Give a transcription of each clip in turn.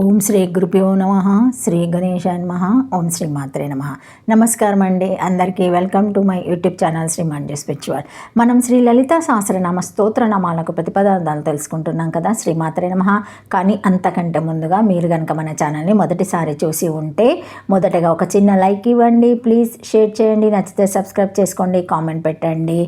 ఓం శ్రీ గురుభ్యో నమ శ్రీ గణేశాయ నమ ఓం శ్రీ మాత్రే నమ. నమస్కారం అండి. అందరికీ welcome to my YouTube channel Shri Manju spiritual. మనం శ్రీ లలిత సహస్రనామ స్తోత్ర నామాలకు ప్రతిపదార్థాలు తెలుసుకుంటున్నాం కదా శ్రీ మాత్రే నమ. కానీ అంతకంటే ముందుగా మీరు కనుక మన ఛానల్ని మొదటిసారి చూసి ఉంటే మొదటగా ఒక చిన్న లైక్ ఇవ్వండి. ప్లీజ్ షేర్ చేయండి. నచ్చితే సబ్స్క్రైబ్ చేసుకోండి. కామెంట్ పెట్టండి.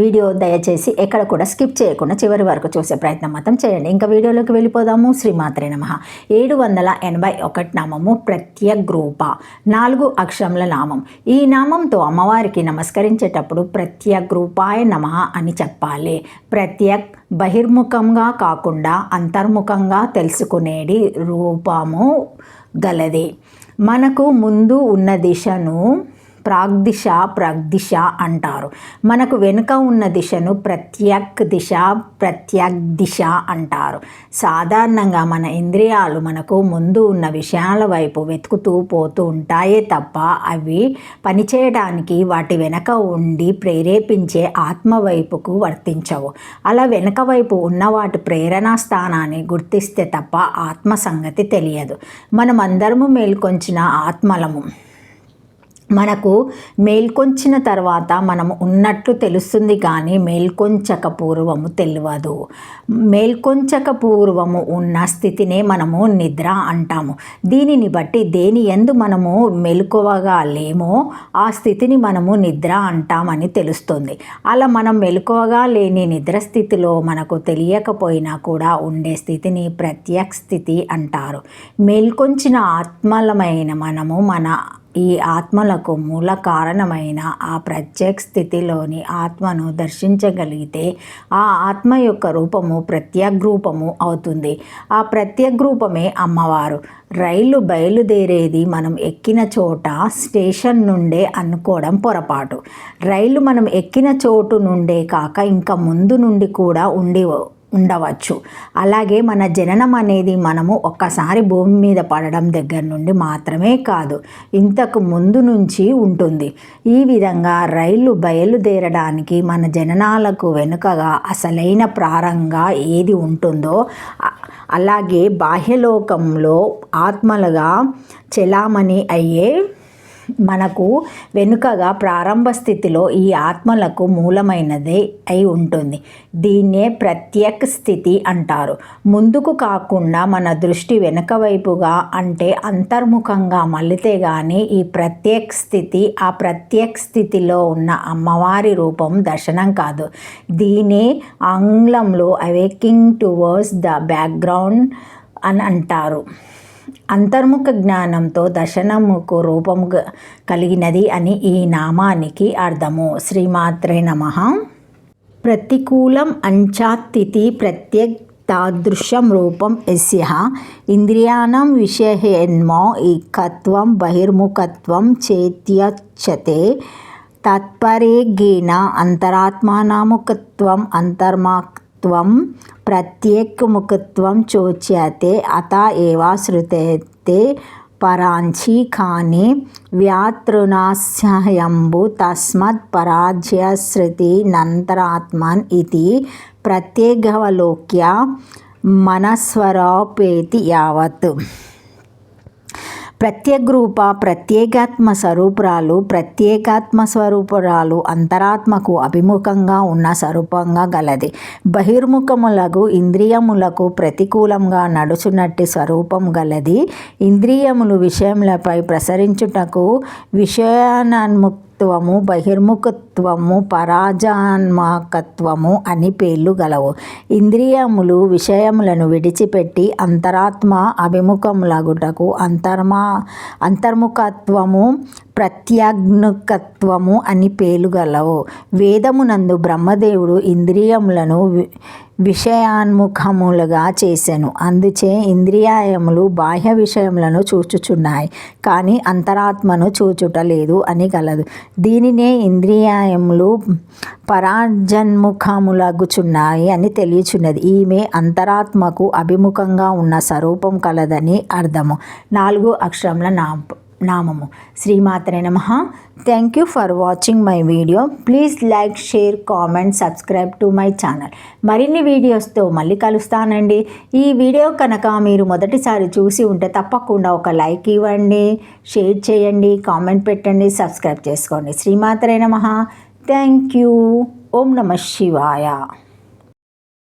వీడియో దయచేసి ఎక్కడ కూడా స్కిప్ చేయకుండా చివరి వరకు చూసే ప్రయత్నం మాత్రం చేయండి. ఇంకా వీడియోలోకి వెళ్ళిపోదాము. శ్రీ మాత్రే నమ. ఏడు వందల ఎనభై ఒకటి నామము ప్రత్యగ్రూప నాలుగు అక్షరముల నామం. ఈ నామంతో అమ్మవారికి నమస్కరించేటప్పుడు ప్రత్యగ్రూపాయ నమ అని చెప్పాలి. ప్రత్యక్ బహిర్ముఖంగా కాకుండా అంతర్ముఖంగా తెలుసుకునేది రూపము గలది. మనకు ముందు ఉన్న దిశను ప్రాగ్దిశ ప్రగ్దిశ అంటారు. మనకు వెనుక ఉన్న దిశను ప్రత్యక్ దిశ ప్రత్యక్ దిశ అంటారు. సాధారణంగా మన ఇంద్రియాలు మనకు ముందు ఉన్న విషయాల వైపు వెతుకుతూ పోతూ ఉంటాయే తప్ప అవి పనిచేయడానికి వాటి వెనక ఉండి ప్రేరేపించే ఆత్మ వైపుకు వర్తించవు. అలా వెనక వైపు ఉన్న వాటి ప్రేరణా స్థానాన్ని గుర్తిస్తే తప్ప ఆత్మ సంగతి తెలియదు. మనం అందరము మేల్కొంచిన ఆత్మలము. మనకు మేల్కొంచిన తర్వాత మనం ఉన్నట్లు తెలుస్తుంది కానీ మేల్కొంచక పూర్వము తెలియదు మేల్కొంచక పూర్వము ఉన్న స్థితినే మనము నిద్ర అంటాము. దీనిని బట్టి దేని ఎందు మనము మెలకువగా లేమో ఆ స్థితిని మనము నిద్ర అంటామని తెలుస్తుంది. అలా మనం మెలకువగా లేని నిద్ర స్థితిలో మనకు తెలియకపోయినా కూడా ఉండే స్థితిని ప్రత్యక్ స్థితి అంటారు. మేల్కొంచిన ఆత్మలమైన మనము మన ఈ ఆత్మలకు మూల కారణమైన ఆ ప్రత్యేక స్థితిలోని ఆత్మను దర్శించగలిగితే ఆ ఆత్మ యొక్క రూపము ప్రత్యగ్రూపము అవుతుంది. ఆ ప్రత్యగ్రూపమే అమ్మవారు. రైలు బయలుదేరేది మనం ఎక్కిన చోట స్టేషన్ నుండే అనుకోవడం పొరపాటు. రైలు మనం ఎక్కిన చోటు నుండే కాక ఇంకా ముందు నుండి కూడా ఉండి ఉండవచ్చు. అలాగే మన జననం అనేది మనము ఒక్కసారి భూమి మీద పడడం దగ్గర నుండి మాత్రమే కాదు ఇంతకు ముందు నుంచి ఉంటుంది. ఈ విధంగా రైలు బయలుదేరడానికి మన జననాలకు వెనుకగా అసలైన ప్రారంగా ఏది ఉంటుందో అలాగే బాహ్యలోకంలో ఆత్మలుగా చెలామణి అయ్యే మనకు వెనుకగా ప్రారంభ స్థితిలో ఈ ఆత్మలకు మూలమైనదే అయి ఉంటుంది. దీన్నే ప్రత్యేక స్థితి అంటారు. ముందుకు కాకుండా మన దృష్టి వెనుక వైపుగా అంటే అంతర్ముఖంగా మళ్ళితే కానీ ఈ ప్రత్యేక స్థితి ఆ ప్రత్యేక స్థితిలో ఉన్న అమ్మవారి రూపం దర్శనం కాదు. దీనే ఆంగ్లంలో అవేకింగ్ టువర్డ్స్ ద బ్యాక్గ్రౌండ్ అని అంటారు. అంతర్ముఖ జ్ఞానంతో దశనముకు రూపము కలిగినది అని ఈ నామానికి అర్థము. శ్రీమాత్రే నమ. ప్రతికూలం అంచాతిథి ప్రత్యక్ తాదృశం రూపం యస్య. ఇంద్రియాణం విషయేన్మో ఏకత్వం బహిర్ముఖత్వం చేత్యచ్చతే. తత్పరేగేన అంతరాత్మానాముఖత్వం అంతర్మాక్ ప్రత్యేకముఖత్వం చోచ్యతే అత ఏవ శృతేతే పరాంచి ఖాని వ్యాతృనాస్యంబు తస్మత్ పరాజ్యశ్రుతి నంతరాత్మన్ ఇది ప్రత్యేగవలోక్య ప్రత్యేక యావత్ ప్రత్యేకాత్మ స్వరూపురాలు ప్రత్యేకాత్మ స్వరూపురాలు అంతరాత్మకు అభిముఖంగా ఉన్న స్వరూపంగా గలది. బహిర్ముఖములకు ఇంద్రియములకు ప్రతికూలంగా నడుచునట్టి స్వరూపం గలది. ఇంద్రియములు విషయములపై ప్రసరించుటకు విషయాన్ముక్త్వము బహిర్ముఖత్వము పరాజాన్మకత్వము అని పేర్లు గలవు. ఇంద్రియములు విషయములను విడిచిపెట్టి అంతరాత్మ అభిముఖములగుటకు అంతర్మా అంతర్ముఖత్వము ప్రత్యాజ్ఞకత్వము అని పేలుగలవు వేదమునందు బ్రహ్మదేవుడు ఇంద్రియములను విషయాన్ముఖములుగా చేశాను అందుచే ఇంద్రియాయములు బాహ్య విషయములను చూచుచున్నాయి కానీ అంతరాత్మను చూచుటలేదు అని కలదు దీనినే ఇంద్రియాయములు పరాజన్ముఖములగుచున్నాయి అని తెలియచున్నది. ఈమె అంతరాత్మకు అభిముఖంగా ఉన్న స్వరూపం కలదని అర్థము. నాలుగు అక్షరముల నా నామము. శ్రీమాత్రే నమ. Thank you for watching my video please like share comment subscribe to my channel మరిన్ని వీడియోస్తో మళ్ళీ కలుస్తానండి. ఈ వీడియో కనుక మీరు మొదటిసారి చూసి ఉంటే తప్పకుండా ఒక లైక్ ఇవ్వండి షేర్ చేయండి కామెంట్ పెట్టండి సబ్స్క్రైబ్ చేసుకోండి. శ్రీమాత్రే నమ. థ్యాంక్ యూ ఓం నమ శివాయ.